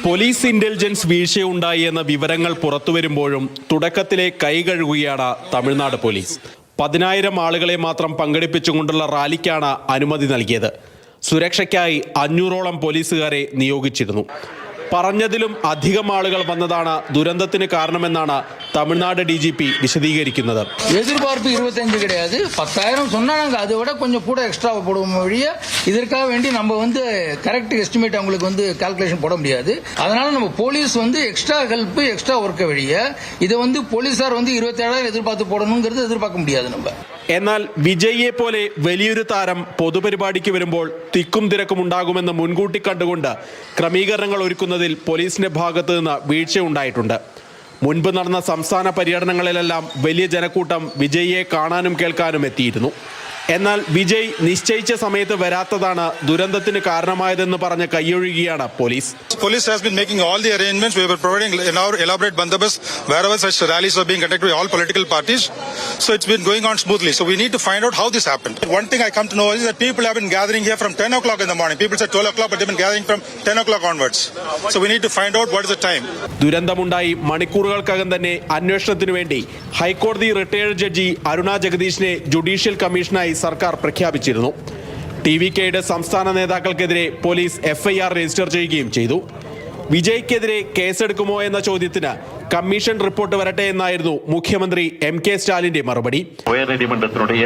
Police intelligence വീഴ്ചയുണ്ടായി എന്ന വിവരങ്ങൾ പുറത്തുവരുമ്പോഴും തുടക്കത്തിലെ കൈ കഴുകുകയാണ് തമിഴ്നാട് പോലീസ്. പതിനായിരം ആളുകളെ മാത്രം പങ്കെടുപ്പിച്ചുകൊണ്ടുള്ള റാലിക്കാണ് അനുമതി നൽകിയത്. സുരക്ഷയ്ക്കായി അഞ്ഞൂറോളം പോലീസുകാരെ നിയോഗിച്ചിരുന്നു. പറഞ്ഞതിലും അധികം ആളുകൾ വന്നതാണ് ദുരന്തത്തിന് കാരണമെന്നാണ് തമിഴ്നാട് ഡി ജി പി വിശദീകരിക്കുന്നത് எதிர்பார்ப்பு இருபத்தஞ்சு கிடையாது பத்தாயிரம் சொன்னா நாங்க அதை விட கொஞ்சம் கூட எக்ஸ்ட்ரா போடுவோம் வழிய இதற்காக வேண்டி நம்ம வந்து கரெக்ட் எஸ்டிமேட் அவங்களுக்கு வந்து கால்குலேஷன் போட முடியாது அதனால நம்ம போலீஸ் வந்து எக்ஸ்ட்ரா ஹெல்ப் எக்ஸ்ட்ரா ஒர்க்கை வழிய இதை வந்து போலீஸார் வந்து இருபத்தேழாயிரம் எதிர்பார்த்து போடணுங்கிறது எதிர்பார்க்க முடியாது நம்ம എന്നാൽ വിജയിയെ പോലെ വലിയൊരു താരം പൊതുപരിപാടിക്ക് വരുമ്പോൾ തിക്കും തിരക്കും ഉണ്ടാകുമെന്ന് മുൻകൂട്ടി കണ്ടുകൊണ്ട് ക്രമീകരണങ്ങൾ ഒരുക്കുന്നതിൽ പോലീസിന്റെ ഭാഗത്ത് നിന്ന് വീഴ്ചയുണ്ടായിട്ടുണ്ട്. മുൻപ് നടന്ന സംസ്ഥാന പര്യടനങ്ങളിലെല്ലാം വലിയ ജനക്കൂട്ടം വിജയിയെ കാണാനും കേൾക്കാനും എത്തിയിരുന്നു. എന്നാൽ വിജയ് നിശ്ചയിച്ച സമയത്ത് വരാത്തതാണ് ദുരന്തത്തിന് കാരണമായതെന്ന് പറഞ്ഞ് കൈയൊഴുകിയാണ് police. Police has been making all the arrangement we were providing in our elaborate bandobast wherever such rallies are being conducted all political parties so it's been going on smoothly so we need to find out how this happened one thing I come to know is that people have been gathering here from 10 o'clock in the morning peoples are 12 o'clock but they gathering from 10 o'clock onwards so we need to find out what is the time ദുരന്തമുണ്ടായി മണിക്കൂറുകൾക്കകം തന്നെ അന്വേഷണത്തിനു വേണ്ടി ഹൈക്കോടതി retired judge Aruna ജഗദീഷിനെ judicial കമ്മീഷനായി സർക്കാർ പ്രഖ്യാപിച്ചിരുന്നു T V കെയുടെ സംസ്ഥാന നേതാക്കൾക്കെതിരെ പോലീസ് എഫ്ഐആർ രജിസ്റ്റർ ചെയ്യുകയും ചെയ്തു വിജയ്ക്കെതിരെ കേസെടുക്കുമോ എന്ന ചോദ്യത്തിന് കമ്മീഷൻ റിപ്പോർട്ട് വരട്ടെ എന്നായിരുന്നു മുഖ്യമന്ത്രി എം കെ സ്റ്റാലിന്റെ മറുപടി உயர்நீதிமன்றத்தினுடைய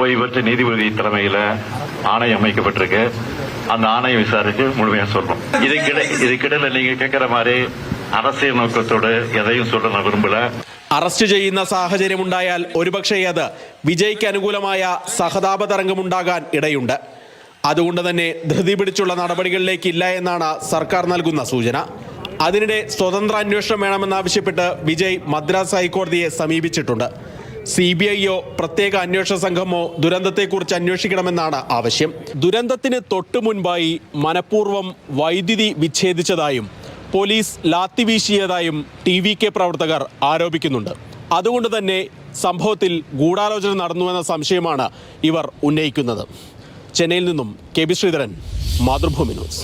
ஓய்வு பெற்ற நீதிபதி தலைமையில ஆணையம் அமைக்கப்பட்டிருக்கு அந்த ஆணையம் விசாரிச்சு முழுமையா சொல்லணும் இதுக்கிட இதுக்கிடையில நீங்க கேட்கிற மாதிரி அரசியல் நோக்கத்தோடு எதையும் சொல்ல நான் விரும்பல അറസ്റ്റ് ചെയ്യുന്ന സാഹചര്യമുണ്ടായാൽ ഒരുപക്ഷേ അത് വിജയ്ക്ക് അനുകൂലമായ സഹതാപ തരംഗമുണ്ടാകാൻ ഇടയുണ്ട് അതുകൊണ്ട് തന്നെ ധൃതി പിടിച്ചുള്ള നടപടികളിലേക്കില്ല എന്നാണ് സർക്കാർ നൽകുന്ന സൂചന അതിനിടെ സ്വതന്ത്ര അന്വേഷണം വേണമെന്നാവശ്യപ്പെട്ട് വിജയ് മദ്രാസ് ഹൈക്കോടതിയെ സമീപിച്ചിട്ടുണ്ട് സി ബി ഐയോ പ്രത്യേക അന്വേഷണ സംഘമോ ദുരന്തത്തെക്കുറിച്ച് അന്വേഷിക്കണമെന്നാണ് ആവശ്യം ദുരന്തത്തിന് തൊട്ടു മുൻപായി മനഃപൂർവ്വം വൈദ്യുതി വിച്ഛേദിച്ചതായും പോലീസ് ലാത്തി വീശിയതായും ടി വി കെ പ്രവർത്തകർ ആരോപിക്കുന്നുണ്ട്. അതുകൊണ്ട് തന്നെ സംഭവത്തിൽ ഗൂഢാലോചന നടന്നുവെന്ന സംശയമാണ് ഇവർ ഉന്നയിക്കുന്നത്. ചെന്നൈയിൽ നിന്നും K B Sreedharan Mathrubhumi news.